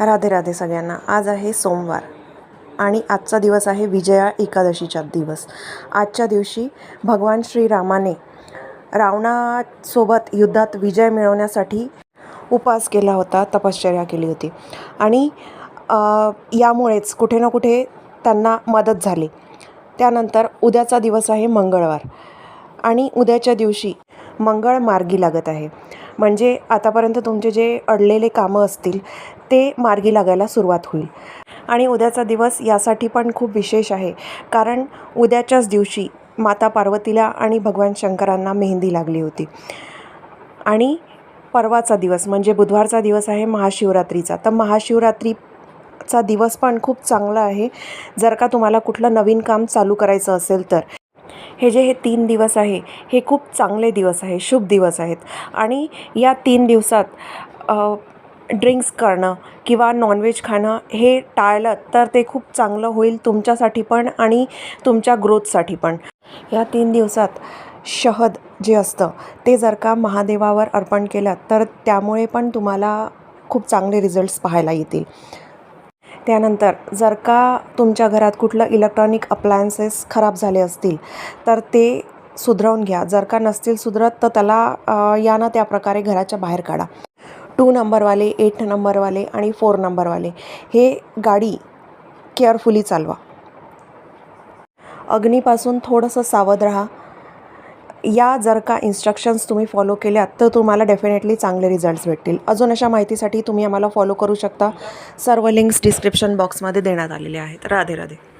राधे राधे सगळ्यांना. आज आहे सोमवार आणि आजचा दिवस आहे विजया एकादशीचा दिवस. आजच्या दिवशी भगवान श्रीरामाने रावणासोबत युद्धात विजय मिळवण्यासाठी उपवास केला होता तपश्चर्या केली होती. आणि यामुळेच कुठे ना कुठे त्यांना मदत झाली. त्यानंतर उद्याचा दिवस आहे मंगळवार आणि उद्याच्या दिवशी मंगळ मार्गी लागत आहे. म्हणजे आतापर्यंत तुमचे जे अडलेले कामं असतील ते मार्गी लागायला सुरुवात होईल. आणि उद्याचा दिवस यासाठी पण खूप विशेष आहे. कारण उद्याच्याच दिवशी माता पार्वतीला आणि भगवान शंकरांना मेहंदी लागली होती. आणि परवाचा दिवस म्हणजे बुधवारचा दिवस आहे महाशिवरात्रीचा. तर महाशिवरात्रीचा दिवस पण खूप चांगला आहे. जर का तुम्हाला कुठलं नवीन काम चालू करायचं असेल तर. हे जे हे तीन दिवस आहे हे खूप चांगले दिवस आहे शुभ दिवस आहेत. आणि या तीन दिवसात ड्रिंक्स करणं किंवा नॉनव्हेज खाणं हे टाळलं तर ते खूप चांगलं होईल तुमच्यासाठी पण आणि तुमच्या ग्रोथसाठी पण. या तीन दिवसात शहद जे असतं ते जर का महादेवावर अर्पण केलं तर त्यामुळे पण तुम्हाला खूप चांगले रिझल्ट्स पाहायला येतील. त्यानंतर जर का तुमच्या घरात कुठलं इलेक्ट्रॉनिक अप्लायन्सेस खराब झाले असतील तर ते सुधरवून घ्या. जर का नसतील सुधरत तर त्याला या ना त्या प्रकारे घराच्या बाहेर काढा. टू नंबरवाले एट नंबरवाले आणि फोर नंबरवाले हे गाडी केअरफुली चालवा. अग्नीपासून थोडंसं सावध राहा. या जर का इन्स्ट्रक्शन्स तुम्ही फॉलो केल्यात तर तुम्हाला डेफिनेटली चांगले रिझल्ट्स भेटतील. अजून अशा माहितीसाठी तुम्ही आम्हाला फॉलो करू शकता. सर्व लिंक्स डिस्क्रिप्शन बॉक्समध्ये देण्यात आलेले आहेत. राधे राधे.